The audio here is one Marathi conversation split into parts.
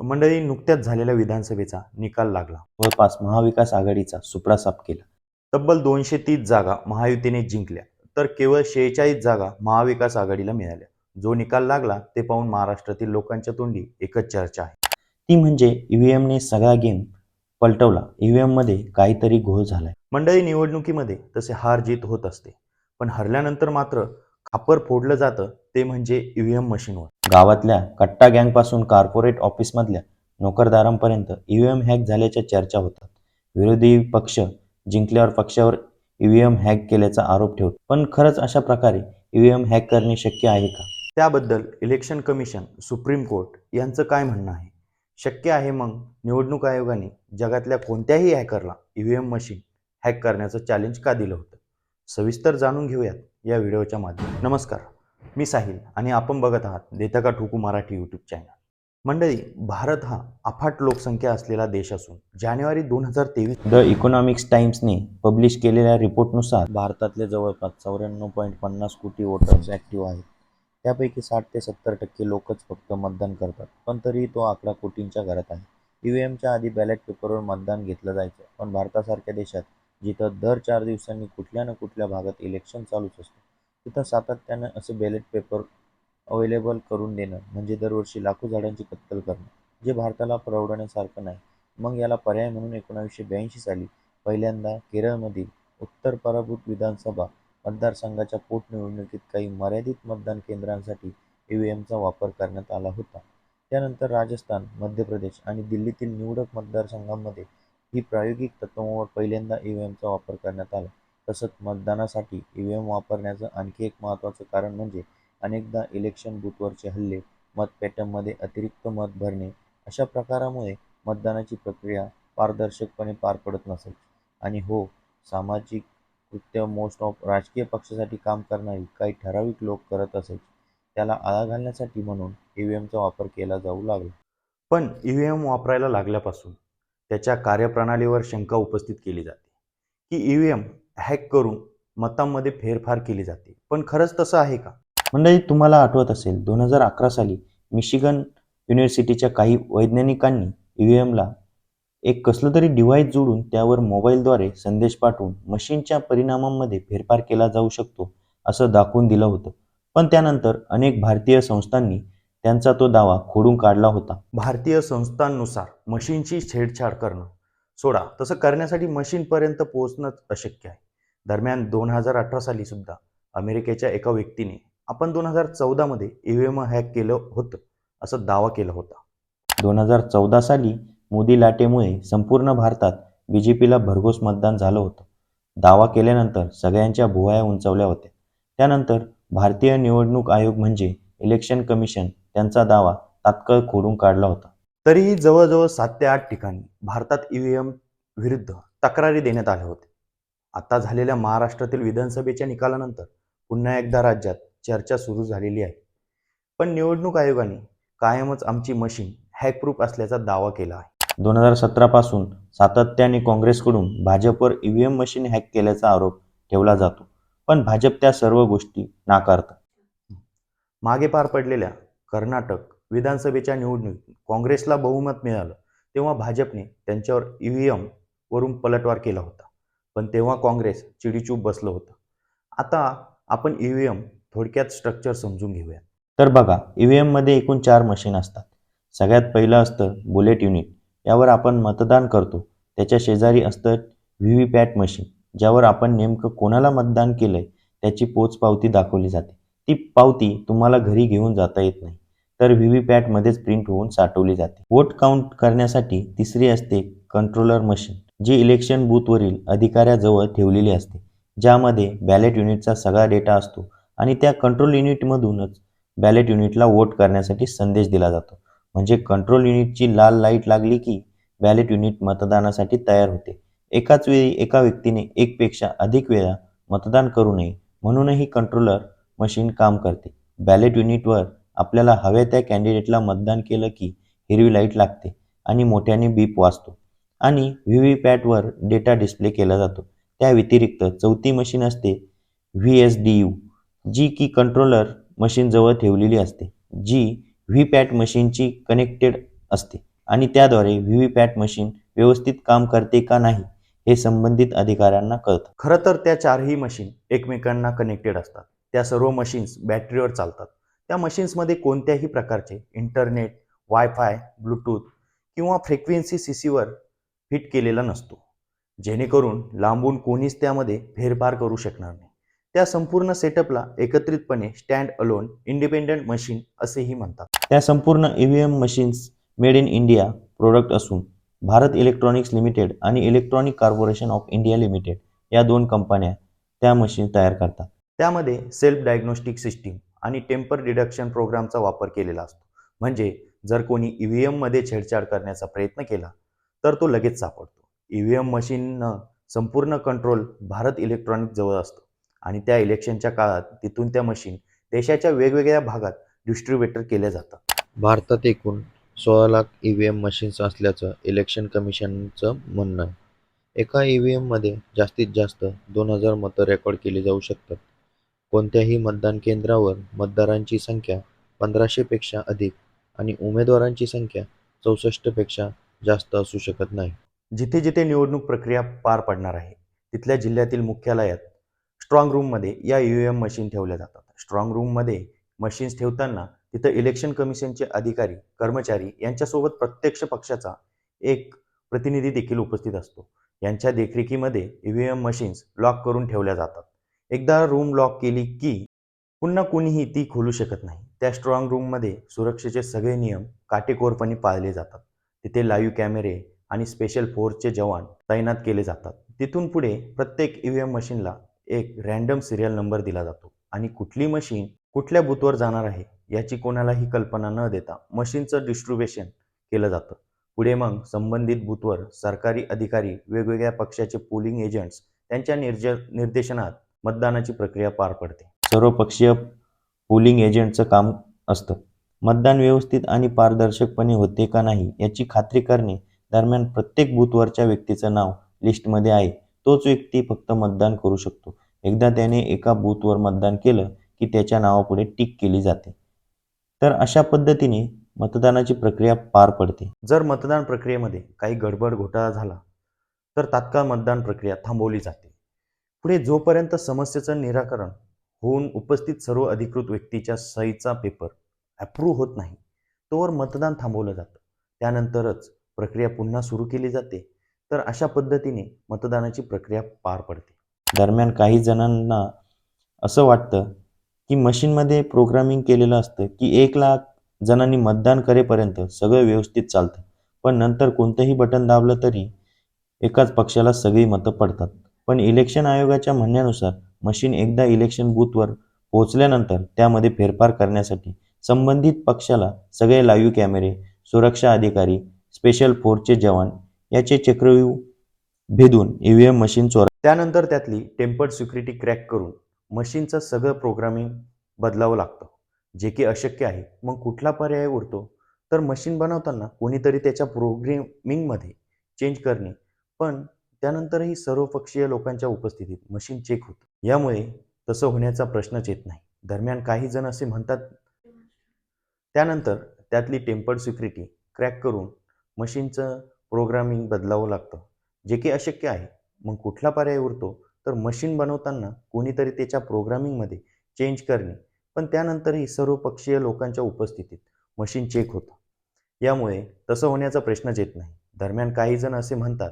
मंडळी नुकत्याच झालेल्या विधानसभेचा निकाल लागला. जवळपास महाविकास आघाडीचा सुपडा साफ केला. तब्बल दोनशे तीस जागा महायुतीने जिंकल्या तर केवळ शेहेचाळीस जागा महाविकास आघाडीला मिळाल्या. जो निकाल लागला ते पाहून महाराष्ट्रातील लोकांच्या तोंडी एकच चर्चा आहे. ती म्हणजे ईव्हीएमने सगळा गेम पलटवला. ईव्हीएममध्ये काहीतरी घोळ झालाय. मंडळी निवडणुकीमध्ये तसे हार जीत होत असते. पण हरल्यानंतर मात्र खापर फोडलं जातं ते म्हणजे ईव्हीएम मशीनवर. गावातल्या कट्टा गँगपासून कॉर्पोरेट ऑफिसमधल्या नोकरदारांपर्यंत ईव्हीएम हॅक झाल्याच्या चर्चा होतात. विरोधी पक्ष जिंकल्यावर पक्षावर ईव्हीएम हॅक केल्याचा आरोप ठेवतो. पण खरंच अशा प्रकारे ईव्हीएम हॅक करणे शक्य आहे का? त्याबद्दल इलेक्शन कमिशन सुप्रीम कोर्ट यांचं काय म्हणणं आहे? शक्य आहे मग निवडणूक आयोगाने जगातल्या कोणत्याही हॅकरला ईव्हीएम मशीन हॅक करण्याचं चॅलेंज का दिलं होतं? सविस्तर जाणून घेऊयात या व्हिडिओच्या माध्यमात नमस्कार. मी साहिल आणि आपण बघत आहात देता का ठोकू मराठी यूट्यूब चॅनल मंडळी भारत हा अफाट लोकसंख्या असलेला देश असून जानेवारी दोन हजार तेवीस द इकॉनॉमिक्स टाइम्सने पब्लिश केलेल्या रिपोर्टनुसार भारतातले जवळपास चौऱ्याण्णव पॉईंट पन्नास कोटी वोटर्स ॲक्टिव्ह आहेत. त्यापैकी साठ ते सत्तर टक्के लोकच फक्त मतदान करतात. पण तरीही तो आकडा कोटींच्या घरात आहे. ई व्ही एमच्या आधी बॅलेट पेपरवर मतदान घेतलं जायचं. पण भारतासारख्या देशात जिथं दर चार दिवसांनी कुठल्या ना कुठल्या भागात इलेक्शन चालूच असतं. तिथं सातत्यानं असं बॅलेट पेपर अवेलेबल करून देणं म्हणजे दरवर्षी लाखो झाडांची कत्तल करणं जे भारताला परवडण्यासारखं नाही. मग याला पर्याय म्हणून एकोणावीसशे ब्याऐंशी साली पहिल्यांदा केरळमधील उत्तर पराभूत विधानसभा मतदारसंघाच्या पोटनिवडणुकीत काही मर्यादित मतदान केंद्रांसाठी ई व्ही एमचा वापर करण्यात आला होता. त्यानंतर राजस्थान मध्य प्रदेश आणि दिल्लीतील निवडक मतदारसंघांमध्ये ही प्रायोगिक तत्वावर पहिल्यांदा ई व्ही एमचा वापर करण्यात आला. तसंच मतदानासाठी ई व्ही एम वापरण्याचं आणखी एक महत्त्वाचं कारण म्हणजे अनेकदा इलेक्शन बूथवरचे हल्ले मतपेट्यांमध्ये अतिरिक्त मत भरणे अशा प्रकारामुळे मतदानाची प्रक्रिया पारदर्शकपणे पार पडत नसेल. आणि हो सामाजिक कृत्य मोस्ट ऑफ राजकीय पक्षासाठी काम करणारी काही ठराविक लोक करत असेल त्याला आळा घालण्यासाठी म्हणून ई व्ही एमचा वापर केला जाऊ लागला. पण ई व्ही एम वापरायला लागल्यापासून त्याच्या कार्यप्रणालीवर शंका उपस्थित केली जाते. की ई व्ही एम हॅक करून मतांमध्ये फेरफार केली जाते. पण खरंच तसं आहे का? मंडळी तुम्हाला आठवत असेल दोन हजार अकरा साली मिशिगन युनिव्हर्सिटीच्या काही वैज्ञानिकांनी ई व्ही एमला एक कसलं तरी डिव्हाइस जोडून त्यावर मोबाईलद्वारे संदेश पाठवून मशीनच्या परिणामांमध्ये फेरफार केला जाऊ शकतो असं दाखवून दिलं होतं. पण त्यानंतर अनेक भारतीय संस्थांनी त्यांचा तो दावा खोडून काढला होता. भारतीय संस्थांनुसार मशीनची छेडछाड करणं. सोडा तसं करण्यासाठी मशीनपर्यंत पोहोचणंच अशक्य आहे. दरम्यान दोन हजार अठरा साली सुद्धा अमेरिकेच्या एका व्यक्तीने आपण दोन हजार चौदामध्ये ई व्ही एम हॅक केलं होतं असं दावा केला होता. दोन हजार चौदा साली मोदी लाटेमुळे संपूर्ण भारतात बी जे पीला भरघोस मतदान झालं होतं. दावा केल्यानंतर सगळ्यांच्या भुवाया उंचावल्या होत्या. त्यानंतर भारतीय निवडणूक आयोग म्हणजे इलेक्शन कमिशन त्यांचा दावा तात्काळ खोडून काढला होता. तरीही जवळजवळ सात ते आठ ठिकाणी भारतात ई व्ही एम विरुद्ध तक्रारी देण्यात आल्या होत्या. आता झालेल्या महाराष्ट्रातील विधानसभेच्या निकालानंतर पुन्हा एकदा राज्यात चर्चा सुरू झालेली आहे. पण निवडणूक आयोगाने कायमच आमची मशीन हॅकप्रूफ असल्याचा दावा केला आहे. दोन हजार सतरापासून सातत्याने काँग्रेसकडून भाजपवर E V M machine hack केल्याचा आरोप ठेवला जातो. पण भाजप त्या सर्व गोष्टी नाकारतात मागे पार पडलेल्या कर्नाटक विधानसभेच्या निवडणुकीत काँग्रेसला बहुमत मिळालं तेव्हा भाजपने त्यांच्यावर ई व्ही एम वरून पलटवार केला होता. पण तेव्हा काँग्रेस चिडीचूप बसलं होतं. आता आपण ई व्ही एम थोडक्यात स्ट्रक्चर समजून घेऊया तर बघा ई व्ही एममध्ये एकूण चार मशीन असतात. सगळ्यात पहिलं असतं बुलेट युनिट यावर आपण मतदान करतो. त्याच्या शेजारी असतं व्ही व्ही पॅट मशीन ज्यावर आपण नेमकं कोणाला मतदान केलंय त्याची पोचपावती दाखवली जाते. ती पावती तुम्हाला घरी घेऊन जाता येत नाही. तर व्ही व्ही पॅटमध्येच प्रिंट होऊन साठवली जाते. वोट काउंट करण्यासाठी तिसरी असते कंट्रोलर मशीन जी इलेक्शन बूथवरील अधिकाऱ्याजवळ ठेवलेली असते ज्यामध्ये बॅलेट युनिटचा सगळा डेटा असतो आणि त्या कंट्रोल युनिटमधूनच बॅलेट युनिटला वोट करण्यासाठी संदेश दिला जातो. म्हणजे कंट्रोल युनिटची लाल लाइट लागली की बॅलेट युनिट मतदानासाठी तयार होते. एकाच वेळी एका व्यक्तीने एकपेक्षा अधिक वेळा मतदान करू नये म्हणूनही कंट्रोलर मशीन काम करते. बॅलेट युनिटवर आपल्याला हव्या त्या कॅन्डिडेटला मतदान केलं की हिरवी लाइट लागते आणि मोठ्याने बीप वाजतो. आणि व्ही व्ही पॅटवर डेटा डिस्प्ले केला जातो. त्या व्यतिरिक्त चौथी मशीन असते व्ही एस डी यू जी की कंट्रोलर मशीनजवळ ठेवलेली असते जी व्ही पॅट मशीनची कनेक्टेड असते आणि त्याद्वारे व्ही व्ही पॅट मशीन व्यवस्थित काम करते का नाही हे संबंधित अधिकाऱ्यांना कळतं. खरं तर त्या चारही मशीन एकमेकांना कनेक्टेड असतात. त्या सर्व मशीन्स बॅटरीवर चालतात. त्या मशीन्समध्ये कोणत्याही प्रकारचे इंटरनेट वायफाय ब्लूटूथ किंवा फ्रिक्वेन्सी सी सीवर फिट केलेला नसतो. जेणेकरून लांबून कोणीच त्यामध्ये फेरफार करू शकणार नाही. त्या संपूर्ण सेटअपला एकत्रितपणे स्टँड अलोन इंडिपेंडंट मशीन असेही म्हणतात. त्या संपूर्ण E V M machines made in India product असून भारत इलेक्ट्रॉनिक्स लिमिटेड आणि electronic corporation of India limited या दोन कंपन्या त्या मशीन तयार करतात. त्यामध्ये सेल्फ डायग्नोस्टिक सिस्टीम आणि टेम्पर डिडक्शन प्रोग्रामचा वापर केलेला असतो. म्हणजे जर कोणी ई व्ही एममध्ये छेडछाड करण्याचा प्रयत्न केला तर तो लगेच सापडतो. ई व्ही एम मशीननं संपूर्ण कंट्रोल भारत इलेक्ट्रॉनिक जवळ असतो. आणि त्या इलेक्शनच्या काळात तिथून त्या मशीन देशाच्या वेगवेगळ्या भागात डिस्ट्रीब्युटर केल्या जातात. भारतात एकूण सोळा lakh E V M machines असल्याचं इलेक्शन कमिशनचं म्हणणं आहे. एका ई व्ही एममध्ये जास्तीत जास्त दोन हजार मतं रेकॉर्ड केली जाऊ शकतात. कोणत्याही मतदान केंद्रावर मतदारांची संख्या पंधराशेपेक्षा अधिक आणि उमेदवारांची संख्या चौसष्टपेक्षा जास्त असू शकत नाही. जिथे जिथे निवडणूक प्रक्रिया पार पडणार आहे तिथल्या जिल्ह्यातील मुख्यालयात स्ट्रॉंग रूममध्ये या यू एम मशीन ठेवल्या जातात. स्ट्रॉंग रूममध्ये मशीन्स ठेवताना तिथं इलेक्शन कमिशनचे अधिकारी कर्मचारी यांच्यासोबत प्रत्यक्ष पक्षाचा एक प्रतिनिधी देखील उपस्थित असतो. यांच्या देखरेखीमध्ये E V M machines lock करून ठेवल्या जातात. एकदा रूम लॉक केली की पुन्हा कुणीही ती खोलू शकत नाही. त्या स्ट्रॉंग रूममध्ये सुरक्षेचे सगळे नियम काटेकोरपणे पाळले जातात. तिथे लाईव्ह कॅमेरे आणि स्पेशल फोर्सचे जवान तैनात केले जातात. तिथून पुढे प्रत्येक ई व्ही एम मशीनला एक रँडम सिरियल नंबर दिला जातो. आणि कुठली मशीन कुठल्या बूथवर जाणार आहे याची कोणालाही कल्पना न देता मशीनचं डिस्ट्रीब्युशन केलं जातं. पुढे मग संबंधित बूथवर सरकारी अधिकारी वेगवेगळ्या पक्षाचे पोलिंग एजंट्स त्यांच्या निर्ज निर्देशनात मतदानाची प्रक्रिया पार पडते. सर्वपक्षीय पोलिंग एजंटचं काम असतं. मतदान व्यवस्थित आणि पारदर्शकपणे होते का नाही याची खात्री करणे दरम्यान प्रत्येक बूथवरच्या व्यक्तीचं नाव लिस्टमध्ये आहे. तोच व्यक्ती फक्त मतदान करू शकतो. एकदा त्याने एका बूथवर मतदान केलं की त्याच्या नावापुढे टिक केली जाते. तर अशा पद्धतीने मतदानाची प्रक्रिया पार पडते. जर मतदान प्रक्रियेमध्ये काही गडबड घोटाळा झाला तर तात्काळ मतदान प्रक्रिया थांबवली जाते. पुढे जोपर्यंत समस्येचं निराकरण होऊन उपस्थित सर्व अधिकृत व्यक्तीच्या सहीचा पेपर अप्रूव्ह होत नाही. तोवर मतदान थांबवलं जातं. त्यानंतरच प्रक्रिया पुन्हा सुरू केली जाते. तर अशा पद्धतीने मतदानाची प्रक्रिया पार पडते. दरम्यान काही जणांना असं वाटतं की मशीनमध्ये प्रोग्रामिंग केलेलं असतं की एक लाख जणांनी मतदान करेपर्यंत सगळं व्यवस्थित चालतं. पण नंतर कोणतंही बटन दाबलं तरी एकाच पक्षाला सगळी मतं पडतात. पण इलेक्शन आयोगाच्या म्हणण्यानुसार मशीन एकदा इलेक्शन बूथवर पोहोचल्यानंतर त्यामध्ये फेरफार करण्यासाठी संबंधित पक्षाला सगळे लाईव्ह कॅमेरे सुरक्षा अधिकारी स्पेशल फोर्सचे जवान याचे चक्रव्यूह भेदून ई व्ही एम मशीन चोरा त्यानंतर त्यातली टेम्पर्ड सिक्युरिटी क्रॅक करून मशीनचं सगळं प्रोग्रामिंग बदलावं लागतं. जे की अशक्य आहे. मग कुठला पर्याय उरतो? तर मशीन बनवताना कोणीतरी त्याच्या प्रोग्रेमिंगमध्ये चेंज करणे. पण त्यानंतरही सर्वपक्षीय लोकांच्या उपस्थितीत मशीन चेक होतं. यामुळे तसं होण्याचा प्रश्नच येत नाही. दरम्यान काही जण असे म्हणतात त्यानंतर त्यातली टेम्पर्ड सिक्युरिटी क्रॅक करून मशीनचं प्रोग्रामिंग बदलावं लागतं जे की अशक्य आहे. मग कुठला पर्याय उरतो? तर मशीन बनवताना कोणीतरी त्याच्या प्रोग्रामिंगमध्ये चेंज करणे. पण त्यानंतरही सर्वपक्षीय लोकांच्या उपस्थितीत मशीन चेक होतं. यामुळे तसं होण्याचा प्रश्नच येत नाही. दरम्यान काही जण असे म्हणतात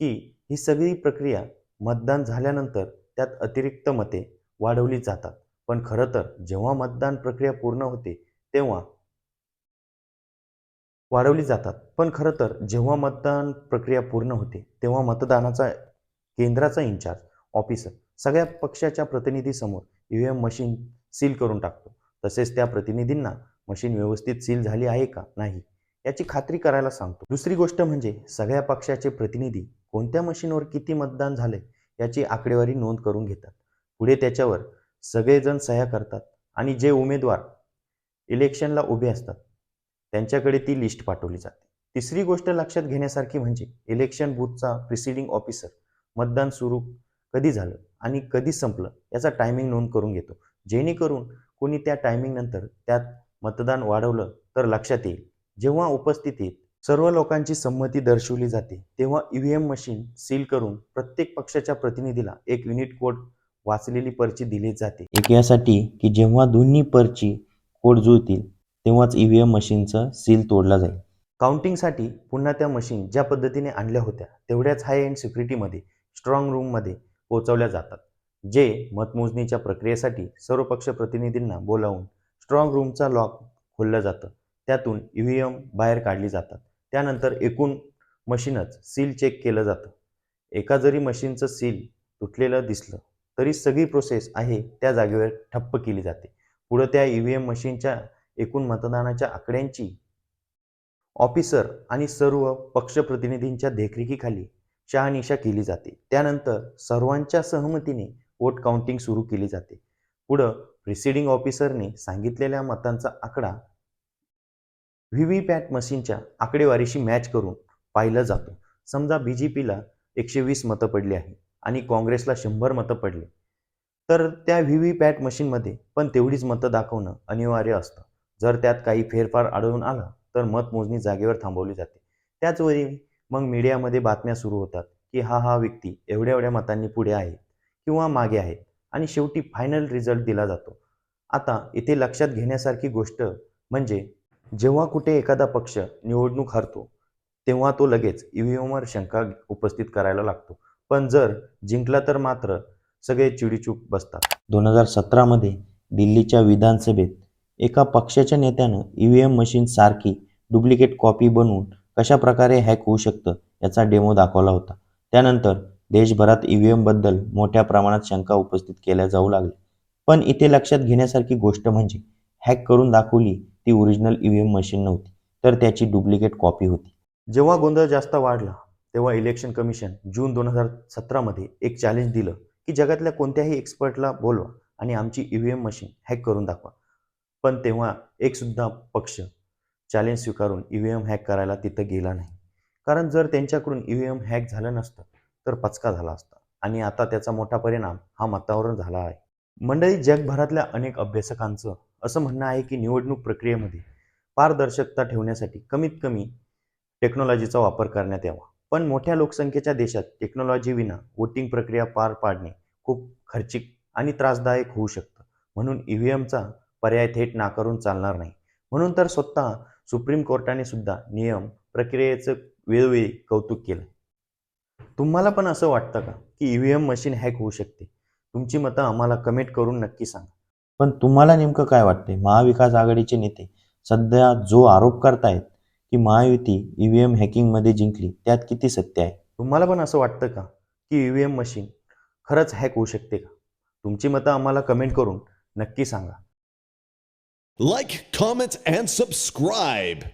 की ही सगळी प्रक्रिया मतदान झाल्यानंतर त्यात अतिरिक्त मते वाढवली जातात. पण खरं तर जेव्हा मतदान प्रक्रिया पूर्ण होते तेव्हा वाढवली जातात. पण खरं तर जेव्हा मतदान प्रक्रिया पूर्ण होते तेव्हा मतदानाचा केंद्राचा इन्चार्ज ऑफिसर सगळ्या पक्षाच्या प्रतिनिधीसमोर E V M machine seal करून टाकतो. तसेच त्या प्रतिनिधींना मशीन व्यवस्थित सील झाली आहे का नाही याची खात्री करायला सांगतो. दुसरी गोष्ट म्हणजे सगळ्या पक्षाचे प्रतिनिधी कोणत्या मशीनवर किती मतदान झाले याची आकडेवारी नोंद करून घेतात. पुढे त्याच्यावर सगळेजण सह्या करतात आणि जे उमेदवार इलेक्शनला उभे असतात. त्यांच्याकडे ती लिस्ट पाठवली जाते. तिसरी गोष्ट लक्षात घेण्यासारखी म्हणजे इलेक्शन बूथचा प्रिसिडिंग ऑफिसर मतदान सुरू कधी झालं आणि कधी संपलं याचा टायमिंग नोंद करून घेतो. जेणेकरून कोणी त्या टायमिंग नंतर त्यात मतदान वाढवलं तर लक्षात येईल. जेव्हा उपस्थितीत सर्व लोकांची संमती दर्शवली जाते तेव्हा ईव्हीएम मशीन सील करून प्रत्येक पक्षाच्या प्रतिनिधीला एक युनिट कोड वाचलेली पर्ची दिली जाते. एक यासाठी की जेव्हा दोन्ही पर्ची कोड जुळतील तेव्हाच इ व्ही एम मशीनचं सील तोडला जाईल. काउंटिंगसाठी पुन्हा त्या मशीन ज्या पद्धतीने आणल्या होत्या तेवढ्याच हाय एंड सिक्युरिटीमध्ये स्ट्रॉंग रूममध्ये पोहोचवल्या जातात जे मतमोजणीच्या प्रक्रियेसाठी सर्व पक्ष प्रतिनिधींना बोलावून स्ट्रॉंग रूमचा लॉक खोललं जातं. त्यातून ई व्ही एम बाहेर काढली जातात. त्यानंतर एकूण मशीनच सील चेक केलं जातं. एका जरी मशीनचं सील तुटलेलं दिसलं तरी सगळी प्रोसेस आहे त्या जागेवर ठप्प केली जाते. पुढं त्या ई व्ही एम मशीनच्या एकूण मतदानाच्या आकड्यांची ऑफिसर आणि सर्व पक्षप्रतिनिधींच्या देखरेखीखाली शहानिशा केली जाते. त्यानंतर सर्वांच्या सहमतीने वोट काउंटिंग सुरू केली जाते. पुढं प्रिसिडिंग ऑफिसरने सांगितलेल्या मतांचा आकडा व्ही व्ही पॅट मशीनच्या आकडेवारीशी मॅच करून पाहिलं जातो. समजा बी जे पीला एकशे वीस मतं पडली आहे आणि काँग्रेसला शंभर मतं पडली. तर त्या व्ही व्ही पॅट मशीनमध्ये पण तेवढीच मतं दाखवणं अनिवार्य असतं. जर त्यात काही फेरफार आढळून आला तर मतमोजणी जागेवर थांबवली जाते. त्याचवेळी मग मीडियामध्ये बातम्या सुरू होतात की हा हा व्यक्ती एवढ्या एवढ्या मतांनी पुढे आहे किंवा मागे आहेत आणि शेवटी फायनल रिझल्ट दिला जातो. आता इथे लक्षात घेण्यासारखी गोष्ट म्हणजे जेव्हा कुठे एखादा पक्ष निवडणूक हरतो तेव्हा तो लगेच ई व्ही एमवर शंका उपस्थित करायला लागतो. पण जर जिंकला तर मात्र सगळे चिडीचूक बसतात. दोन हजार सतरामध्ये दिल्लीच्या विधानसभेत एका पक्षाच्या नेत्यानं ई व्ही एम मशीन सारखी डुप्लिकेट कॉपी बनवून कशा प्रकारे हॅक होऊ शकतं याचा डेमो दाखवला होता. त्यानंतर देशभरात ई व्ही एमबद्दल मोठ्या प्रमाणात शंका उपस्थित केल्या जाऊ लागल्या. पण इथे लक्षात घेण्यासारखी गोष्ट म्हणजे हॅक करून दाखवली ती original E V M machine नव्हती तर त्याची डुप्लिकेट कॉपी होती. जेव्हा गोंधळ जास्त वाढला तेव्हा इलेक्शन कमिशन जून दोन हजार सतरामध्ये एक चॅलेंज दिलं. की जगातल्या कोणत्याही एक्सपर्टला बोलवा आणि आमची E V M machine hack करून दाखवा. पण तेव्हा एकसुद्धा पक्ष चॅलेंज स्वीकारून ई व्ही एम हॅक करायला तिथं गेला नाही. कारण जर त्यांच्याकडून ई व्ही एम हॅक झालं नसतं तर पचका झाला असता. आणि आता त्याचा मोठा परिणाम हा मतावरून झाला आहे. मंडळी जगभरातल्या अनेक अभ्यासकांचं असं म्हणणं आहे की निवडणूक प्रक्रियेमध्ये पारदर्शकता ठेवण्यासाठी कमीत कमी टेक्नॉलॉजीचा वापर करण्यात यावा. पण मोठ्या लोकसंख्येच्या देशात टेक्नॉलॉजी विना वोटिंग प्रक्रिया पार पाडणे खूप खर्चिक आणि त्रासदायक होऊ शकतं. म्हणून ई व्ही एमचा पर्याय थेट नाकारून चालणार नाही. म्हणून तर स्वतः सुप्रीम कोर्टाने सुद्धा नियम प्रक्रियेचं वेळोवेळी कौतुक केलं. तुम्हाला पण असं वाटतं का की E V M machine hack होऊ शकते? तुमची मतं आम्हाला कमेंट करून नक्की सांगा. पण तुम्हाला नेमकं काय वाटते महाविकास आघाडीचे नेते सध्या जो आरोप करतायत की महायुती ई व्ही एम हॅकिंगमध्ये जिंकली त्यात किती सत्य आहे? तुम्हाला पण असं वाटतं का की ई व्ही एम मशीन खरंच हॅक होऊ शकते का तुमची मतं आम्हाला कमेंट करून नक्की सांगा Like, comment, and subscribe.